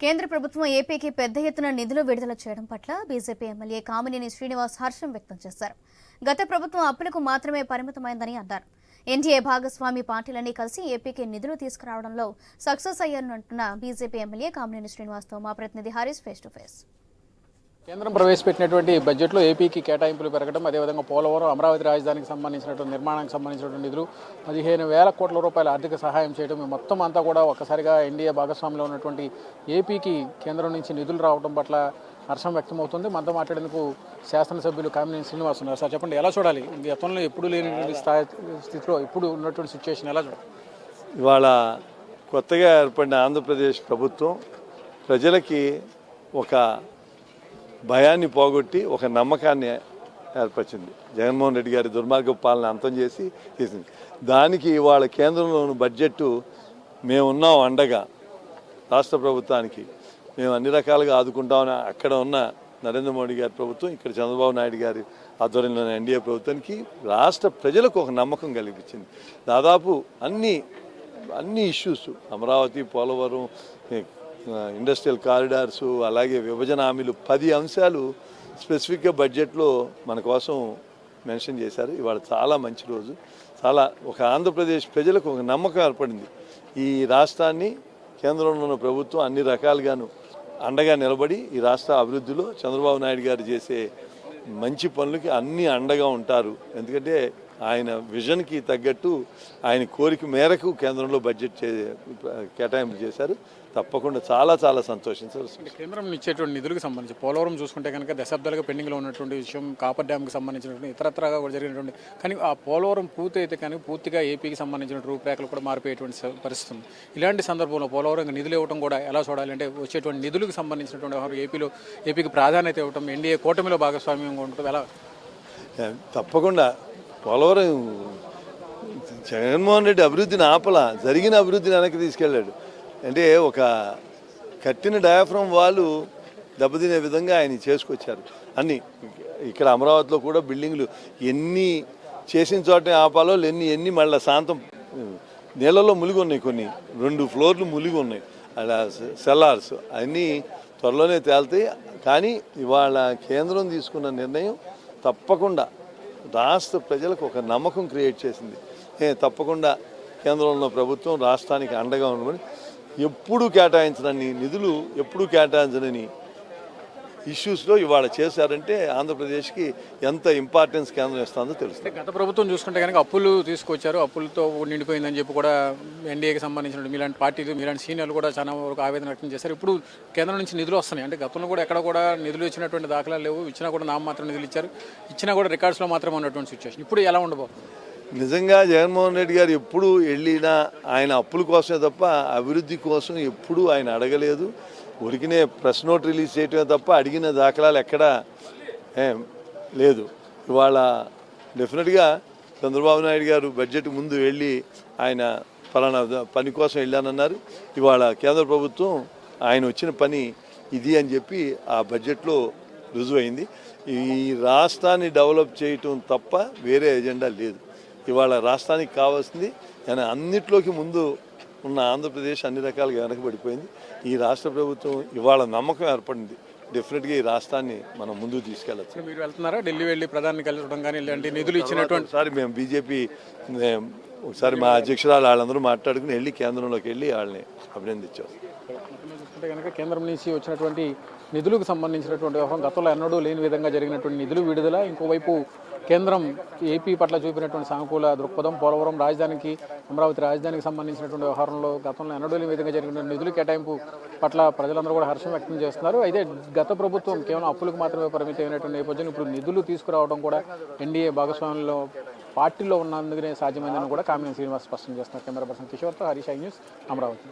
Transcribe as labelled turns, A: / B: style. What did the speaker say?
A: కేంద్ర ప్రభుత్వం ఏపీకి పెద్ద ఎత్తున నిధులు విడుదల చేయడం పట్ల బీజేపీ ఎమ్మెల్యే కామినేని శ్రీనివాస్ హర్షం వ్యక్తం చేశారు. గత ప్రభుత్వం అప్పులకు మాత్రమే పరిమితమైందని అన్నారు. ఎన్డీఏ భాగస్వామి పార్టీలన్నీ కలిసి ఏపీకి నిధులు తీసుకురావడంలో సక్సెస్ అయ్యారంటున్న బీజేపీ ఎమ్మెల్యే కామినేని శ్రీనివాస్తో మా ప్రతినిధి హరీష్ ఫేస్ టు ఫేస్
B: కేంద్రం ప్రవేశపెట్టినటువంటి బడ్జెట్లో ఏపీకి కేటాయింపులు పెరగడం అదేవిధంగా పోలవరం అమరావతి రాజధానికి సంబంధించినటువంటి నిర్మాణానికి సంబంధించినటువంటి నిధులు పదిహేను వేల కోట్ల రూపాయల ఆర్థిక సహాయం చేయడం మొత్తం అంతా కూడా ఒక్కసారిగా ఎన్డీఏ భాగస్వామ్యంలో ఉన్నటువంటి ఏపీకి కేంద్రం నుంచి నిధులు రావడం పట్ల హర్షం వ్యక్తమవుతుంది. మనతో మాట్లాడేందుకు శాసనసభ్యులు కామినేని శ్రీనివాస్ ఉన్నారు. సార్ చెప్పండి ఎలా చూడాలి? గతంలో ఎప్పుడు లేనటువంటి స్థాయి స్థితిలో ఇప్పుడు ఉన్నటువంటి సిచ్యువేషన్ ఎలా చూడాలి?
C: ఇవాళ కొత్తగా ఏర్పడిన ఆంధ్రప్రదేశ్ ప్రభుత్వం ప్రజలకి ఒక భయాన్ని పోగొట్టి ఒక నమ్మకాన్ని ఏర్పరిచింది. జగన్మోహన్ రెడ్డి గారి దుర్మార్గ పాలన అంతం చేసి తీసింది. దానికి ఇవాళ కేంద్రంలోని బడ్జెట్ మేమున్నాం అండగా. రాష్ట్ర ప్రభుత్వానికి మేము అన్ని రకాలుగా ఆదుకుంటామని అక్కడ ఉన్న నరేంద్ర మోడీ గారి ప్రభుత్వం ఇక్కడ చంద్రబాబు నాయుడు గారి ఆధ్వర్యంలోని ఎన్డీఏ ప్రభుత్వానికి రాష్ట్ర ప్రజలకు ఒక నమ్మకం కలిగించింది. దాదాపు అన్ని అన్ని issues Amaravati Polavaram industrial corridors అలాగే విభజన హామీలు పది అంశాలు స్పెసిఫిక్గా బడ్జెట్లో మన కోసం మెన్షన్ చేశారు. ఇవాళ చాలా మంచి రోజు. చాలా ఒక ఆంధ్రప్రదేశ్ ప్రజలకు ఒక నమ్మకం ఏర్పడింది. ఈ రాష్ట్రాన్ని కేంద్రంలో ఉన్న ప్రభుత్వం అన్ని రకాలుగాను అండగా నిలబడి ఈ రాష్ట్ర అభివృద్ధిలో చంద్రబాబు నాయుడు గారు చేసే మంచి పనులకి అన్ని అండగా ఉంటారు. ఎందుకంటే ఆయన విజన్కి తగ్గట్టు ఆయన కోరిక మేరకు కేంద్రంలో బడ్జెట్ చే కేటాయింపు చేశారు. తప్పకుండా చాలా చాలా సంతోషించాల్సి
B: కేంద్రం ఇచ్చేటువంటి నిధులకు సంబంధించి పోలవరం చూసుకుంటే కనుక దశాబ్దాలుగా పెండింగ్లో ఉన్నటువంటి విషయం కాపర్ డ్యామ్కి సంబంధించినటువంటి ఇతరత్రగా కూడా జరిగినటువంటి కానీ ఆ పోలవరం పూర్తి అయితే కానీ పూర్తిగా ఏపీకి సంబంధించిన రూపురేఖలు కూడా మారిపోయేటువంటి పరిస్థితి ఉంది. ఇలాంటి సందర్భంలో పోలవరం నిధులు ఇవ్వడం కూడా ఎలా చూడాలి అంటే వచ్చేటువంటి నిధులకు సంబంధించినటువంటి వ్యవహారం ఏపీలో ఏపీకి ప్రాధాన్యత ఇవ్వడం ఎన్డీఏ కూటమిలో భాగస్వామ్యంగా ఉండటం ఎలా?
C: తప్పకుండా పోలవరం జగన్మోహన్ రెడ్డి అభివృద్ధిని ఆపల జరిగిన అభివృద్ధిని వెనక్కి తీసుకెళ్ళాడు. అంటే ఒక కట్టిన డయాఫ్రమ్ వాళ్ళు దెబ్బతినే విధంగా ఆయన చేసుకొచ్చారు. అన్ని ఇక్కడ అమరావతిలో కూడా బిల్డింగ్లు ఎన్ని చేసిన చోట ఆపాలో ఎన్ని ఎన్ని మళ్ళీ శాంతం నీళ్ళలో మునిగి ఉన్నాయి కొన్ని. రెండు ఫ్లోర్లు మునిగి ఉన్నాయి అలా సెల్లార్స్ అన్నీ త్వరలోనే తేలుతాయి. కానీ ఇవాళ కేంద్రం తీసుకున్న నిర్ణయం తప్పకుండా రాష్ట్ర ప్రజలకు ఒక నమ్మకం క్రియేట్ చేసింది. తప్పకుండా కేంద్రంలో ప్రభుత్వం రాష్ట్రానికి అండగా ఉండమని ఎప్పుడూ కేటాయించనని నిధులు ఎప్పుడూ కేటాయించనని ఇష్యూస్లో ఇవాళ చేశారంటే ఆంధ్రప్రదేశ్కి ఎంత ఇంపార్టెన్స్ కేంద్రం ఇస్తుందో తెలుస్తుంది.
B: గత ప్రభుత్వం చూసుకుంటే కనుక అప్పులు తీసుకొచ్చారు. అప్పులతో నిండిపోయిందని చెప్పి కూడా ఎన్డీఏకి సంబంధించిన మీలాంటి పార్టీలు మీలాంటి సీనియర్లు కూడా చాలా వరకు ఆవేదన వ్యక్తం చేశారు. ఇప్పుడు కేంద్రం నుంచి నిధులు వస్తున్నాయి. అంటే గతంలో కూడా ఎక్కడ కూడా నిధులు ఇచ్చినటువంటి దాఖలాలు లేవు. ఇచ్చినా కూడా నామ మాత్రం నిధులు ఇచ్చారు. ఇచ్చినా కూడా రికార్డ్స్లో మాత్రం ఉన్నటువంటి సిచ్యువేషన్ ఇప్పుడు ఎలా ఉండబోతుంది?
C: నిజంగా జగన్మోహన్ రెడ్డి గారు ఎప్పుడు వెళ్ళినా ఆయన అప్పుల కోసమే తప్ప అభివృద్ధి కోసం ఎప్పుడూ ఆయన అడగలేదు. ఉరికినే ప్రెస్ నోట్ రిలీజ్ చేయటమే తప్ప అడిగిన దాఖలాలు ఎక్కడా ఏం లేదు. ఇవాళ డెఫినెట్గా చంద్రబాబు నాయుడు గారు బడ్జెట్ ముందు వెళ్ళి ఆయన ఫలానా పని కోసం వెళ్ళానన్నారు. ఇవాళ కేంద్ర ప్రభుత్వం ఆయన వచ్చిన పని ఇది అని చెప్పి ఆ బడ్జెట్లో రుజువైంది. ఈ రాష్ట్రాన్ని డెవలప్ చేయటం తప్ప వేరే ఎజెండా లేదు. ఇవాళ రాష్ట్రానికి కావాల్సింది కానీ అన్నిట్లోకి ముందు ఉన్న ఆంధ్రప్రదేశ్ అన్ని రకాలుగా వెనకబడిపోయింది. ఈ రాష్ట్ర ప్రభుత్వం ఇవాళ నమ్మకం ఏర్పడింది. డెఫినెట్గా ఈ రాష్ట్రాన్ని మనం ముందుకు తీసుకెళ్ళచ్చు.
B: మీరు వెళ్తున్నారా? ఢిల్లీ వెళ్ళి ప్రధాని కలవడం కానీ ఇలాంటి నిధులు ఇచ్చినటువంటి
C: ఒకసారి మేము బీజేపీ ఒకసారి మా అధ్యక్షురాలు వాళ్ళందరూ మాట్లాడుకుని వెళ్ళి కేంద్రంలోకి వెళ్ళి వాళ్ళని అభినందించాం.
B: చూసుకుంటే కనుక కేంద్రం నుంచి వచ్చినటువంటి నిధులకు సంబంధించినటువంటి వ్యవహారం గతంలో ఎన్నడూ లేని విధంగా జరిగినటువంటి నిధులు విడుదల ఇంకోవైపు కేంద్రం ఏపీ పట్ల చూపినటువంటి సానుకూల దృక్పథం పోలవరం రాజధానికి అమరావతి రాజధానికి సంబంధించినటువంటి వ్యవహారంలో గతంలో ఎన్నడూ లేని విధంగా జరిగిన నిధులు కేటాయింపు పట్ల ప్రజలందరూ కూడా హర్షం వ్యక్తం చేస్తున్నారు. అయితే గత ప్రభుత్వం కేవలం అప్పులకు మాత్రమే పరిమితమైనటువంటి నేపథ్యం ఇప్పుడు నిధులు తీసుకురావడం కూడా ఎన్డీఏ భాగస్వామ్యంలో పార్టీలో ఉన్నందుకనే సాధ్యమైందని కూడా కామినేని శ్రీనివాస్ స్పష్టం చేస్తున్నారు. కెమెరా పర్సన్ కిషోర్తో హరీష్ ఐ న్యూస్ అమరావతి